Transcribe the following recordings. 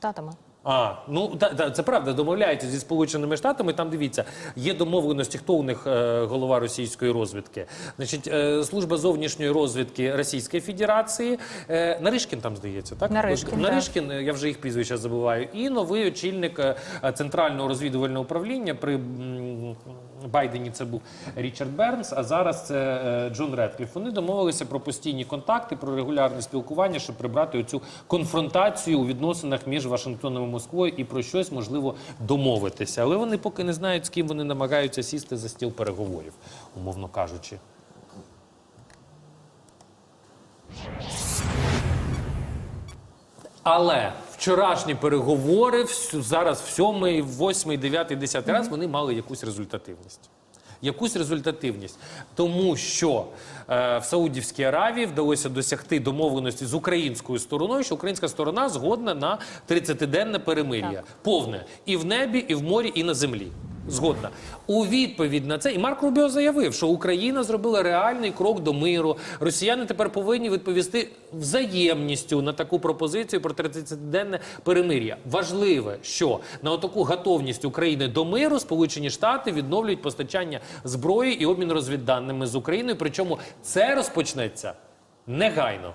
Штатами. А, ну да, да, це правда, домовляється зі Сполученими Штатами. Там дивіться, є домовленості, хто у них е, голова російської розвідки. Значить, е, служба зовнішньої розвідки Російської Федерації. Е, Наришкін там здається, так? Наришкін. Наришкін, е, я вже їх прізвища забуваю. І новий очільник е, центрального розвідувального управління при Байдені це був Річард Бернс, а зараз це е, Джон Редкліф. Вони домовилися про постійні контакти, про регулярне спілкування, щоб прибрати оцю конфронтацію у відносинах між Вашингтоном і Москвою і про щось можливо домовитися. Але вони поки не знають, з ким вони намагаються сісти за стіл переговорів, умовно кажучи. Але вчорашні переговори зараз в сьомий, восьмий, дев'ятий, десятий раз вони мали якусь результативність. Якусь результативність, тому що е, в Саудівській Аравії вдалося досягти домовленості з українською стороною, що українська сторона згодна на 30-денне перемир'я, повне. І в небі, і в морі, і на землі. Згодна у відповідь на це, і Марк Рубіо заявив, що Україна зробила реальний крок до миру. Росіяни тепер повинні відповісти взаємністю на таку пропозицію про 30-денне перемир'я. Важливе, що на таку готовність України до миру Сполучені Штати відновлюють постачання зброї і обмін розвідданими з Україною. Причому це розпочнеться негайно.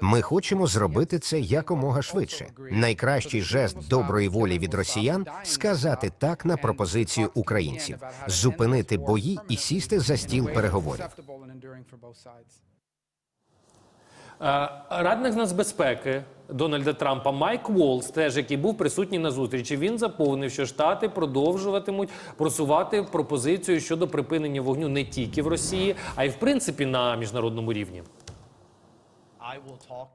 Ми хочемо зробити це якомога швидше. Найкращий жест доброї волі від росіян сказати так на пропозицію українців, зупинити бої і сісти за стіл переговорів. Е, Радник з нацбезпеки Дональда Трампа Майк Волс, теж який був присутній на зустрічі, він заповнив, що штати продовжуватимуть просувати пропозицію щодо припинення вогню не тільки в Росії, а й в принципі на міжнародному рівні.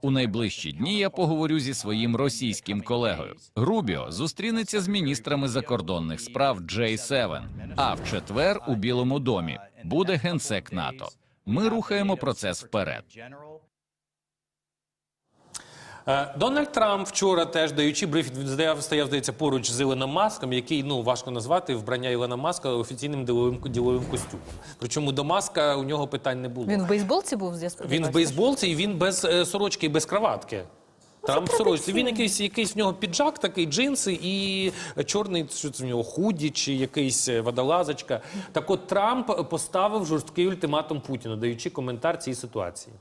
У найближчі дні я поговорю зі своїм російським колегою. Рубіо зустрінеться з міністрами закордонних справ J7, а в четвер у Білому домі буде генсек НАТО. Ми рухаємо процес вперед. Е, Дональд Трамп вчора теж даючи брифінг, він стояв, здається, поруч з Ілоном Маском, який ну важко назвати вбрання Ілона Маска офіційним діловим діловим костюмом. Причому до Маска у нього питань не було. Він в бейсболці був я Він в бейсболці і він без е, сорочки і без краватки. Там сорочці. Він якийсь, якийсь в нього піджак, такий джинси і чорний що це в нього худі чи якийсь е, водолазочка. Так от Трамп поставив жорсткий ультиматум Путіну, даючи коментар цій ситуації.